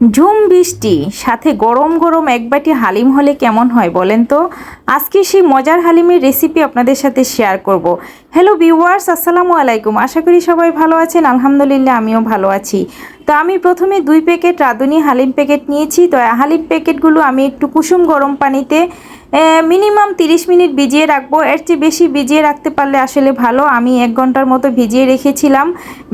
ঝুম বৃষ্টি, সাথে গরম গরম এক বাটি হালিম হলে কেমন হয় বলেন তো? আজকে সেই মজার হালিমের রেসিপি আপনাদের সাথে শেয়ার করব। হ্যালো ভিউয়ার্স আসসালামু আলাইকুম। আশা করি সবাই ভালো আছেন। আলহামদুলিল্লাহ, আমিও ভালো আছি। তো আমি প্রথমে দুই প্যাকেট রাঁধুনি হালিম প্যাকেট নিয়েছি। তো হালিম প্যাকেটগুলো আমি একটু কুসুম গরম পানিতে মিনিমাম 30 মিনিট ভিজিয়ে রাখব। এর চেয়ে বেশি ভিজিয়ে রাখতে পারলে আসলে ভালো। আমি এক ঘণ্টার মতো ভিজিয়ে রেখেছিলাম।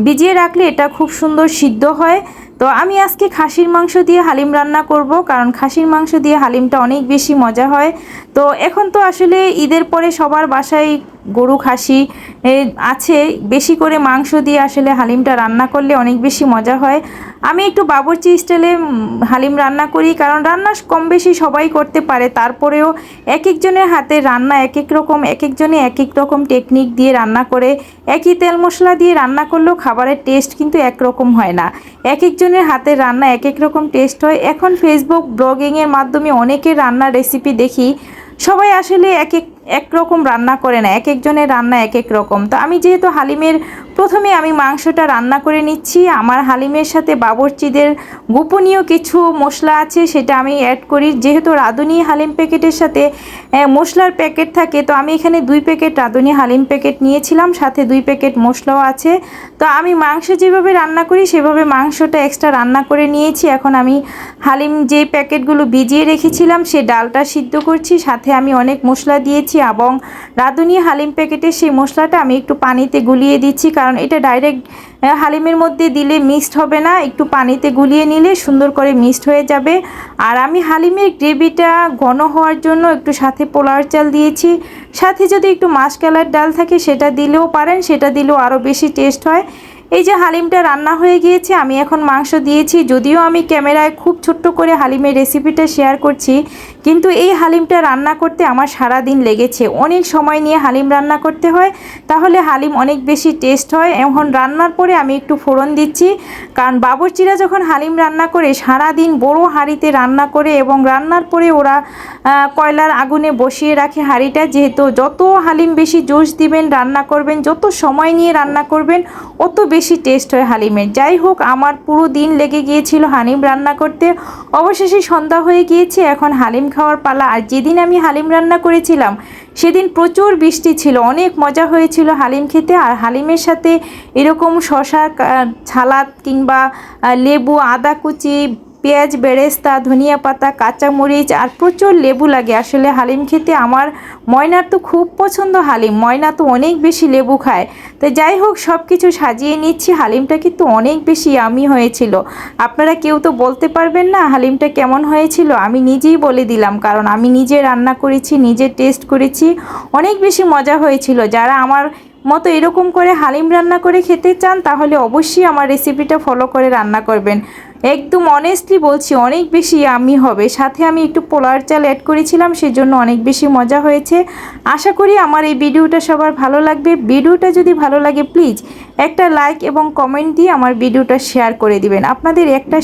ভিজিয়ে রাখলে এটা খুব সুন্দর সিদ্ধ হয়। তো আমি আজকে খাসির মাংস দিয়ে হালিম রান্না করব, কারণ খাসির মাংস দিয়ে হালিমটা অনেক বেশি মজা হয়। তো এখন তো আসলে ঈদের পরে সবার বাসায় গরু, খাসি আছে। বেশি করে মাংস দিয়ে আসলে হালিমটা রান্না করলে অনেক বেশি মজা হয়। আমি একটু বাবরচি স্টাইলে হালিম রান্না করি, কারণ রান্না কম বেশি সবাই করতে পারে। তারপরেও এক একজনের হাতে রান্না এক এক রকম এক একজনে এক এক রকম টেকনিক দিয়ে রান্না করে। একই তেল মশলা দিয়ে রান্না করলেও খাবারের টেস্ট কিন্তু একরকম হয় না। এক একজনের হাতে রান্না এক এক রকম টেস্ট হয়। এখন ফেসবুক ব্লগিংয়ের মাধ্যমে অনেকের রান্নার রেসিপি দেখি। সবাই আসলে এক এক একরকম রান্না করে না এক একজনের রান্না এক এক রকম। তো আমি যেহেতু হালিমের, প্রথমে আমি মাংসটা রান্না করে নিচ্ছি, আমার হালিমের সাথে বাবরচিদের গোপনীয় কিছু মশলা আছে সেটা আমি অ্যাড করি। যেহেতু রাঁধুনি হালিম প্যাকেটের সাথে মশলার প্যাকেট থাকে, তো আমি এখানে দুই প্যাকেট রাঁধুনি হালিম প্যাকেট নিয়েছিলাম, সাথে দুই প্যাকেট মশলাও আছে। তো আমি মাংস যেভাবে রান্না করি, সেভাবে মাংসটা এক্সট্রা রান্না করে নিয়েছি। এখন আমি হালিম যে প্যাকেটগুলো ভিজিয়ে রেখেছিলাম, সে ডালটা সিদ্ধ করছি, সাথে আমি অনেক মশলা দিয়েছি। এবং রাঁধুনি হালিম প্যাকেটে সেই মশলাটা আমি একটু পানিতে গুলিয়ে দিচ্ছি, কারণ এটা ডাইরেক্ট হালিমের মধ্যে দিলে মিক্সড হবে না। একটু পানিতে গুলিয়ে নিলে সুন্দর করে মিক্সড হয়ে যাবে। আর আমি হালিমের গ্রেভিটা ঘন হওয়ার জন্য একটু সাথে পোলার চাল দিয়েছি। সাথে যদি একটু মাসকালার ডাল থাকে, সেটা দিলেও পারেন, সেটা দিলেও আরও বেশি টেস্ট হয়। এই যে হালিমটা রান্না হয়ে গিয়েছে, আমি এখন মাংস দিয়েছি। যদিও আমি ক্যামেরায় খুব ছোট্ট করে হালিমের রেসিপিটা শেয়ার করছি কিন্তু এই হালিমটা রান্না করতে আমার সারা দিন লেগেছে। অনেক সময় নিয়ে হালিম রান্না করতে হয়, তাহলে হালিম অনেক বেশি টেস্ট হয়। এখন রান্নার পরে আমি একটু ফোড়ন দিচ্ছি, কারণ বাবরচিরা যখন হালিম রান্না করে সারা দিন বড় হাঁড়িতে রান্না করে এবং রান্নার পরে ওরা কয়লার আগুনে বসিয়ে রাখে হাঁড়িটা, যেহেতু যত হালিম বেশি জোশ দিবেন, রান্না করবেন, যত সময় নিয়ে রান্না করবেন, অত বেশি টেস্ট হয় হালিমের। যাই হোক, আমার পুরো দিন লেগে গিয়েছিল হালিম রান্না করতে। অবশেষে সন্ধ্যা হয়ে গিয়েছে, এখন হালিম খাওয়ার পালা আর যেদিন আমি হালিম রান্না করেছিলাম, সেদিন প্রচুর বৃষ্টি ছিল, অনেক মজা হয়েছিল হালিম খেতে। আর হালিমের সাথে এরকম শশা ছালাদ কিংবা লেবু, আদা কুচি পেঁয়াজ, বেরেস্তা, ধনিয়া পাতা, কাঁচামরিচ আর প্রচুর লেবু লাগে। আসলে হালিম খেতে আমার ময়নার তো খুব পছন্দ হালিম। ময়না তো অনেক বেশি লেবু খায়। তো যাই হোক সব কিছু সাজিয়ে নিচ্ছি। হালিমটা কিন্তু অনেক বেশি আমি হয়েছিল। আপনারা কেউ তো বলতে পারবেন না হালিমটা কেমন হয়েছিল। আমি নিজেই বলে দিলাম, কারণ আমি নিজে রান্না করেছি, নিজে টেস্ট করেছি। অনেক বেশি মজা হয়েছিল। যারা আমার মতো এরকম করে হালিম রান্না করে খেতে চান, তাহলে অবশ্যই আমার রেসিপিটা ফলো করে রান্না করবেন। একদম অনেস্টলি বলছি, অনেক বেশি আমি হবে। সাথে আমি একটু পোলার চাল অ্যাড করেছিলাম, সেজন্য অনেক বেশি মজা হয়েছে। আশা করি আমার এই ভিডিওটা সবার ভালো লাগবে। ভিডিওটা যদি ভালো লাগে প্লিজ একটা লাইক এবং কমেন্ট দিয়ে আমার ভিডিওটা শেয়ার করে দিবেন। আপনাদের একটা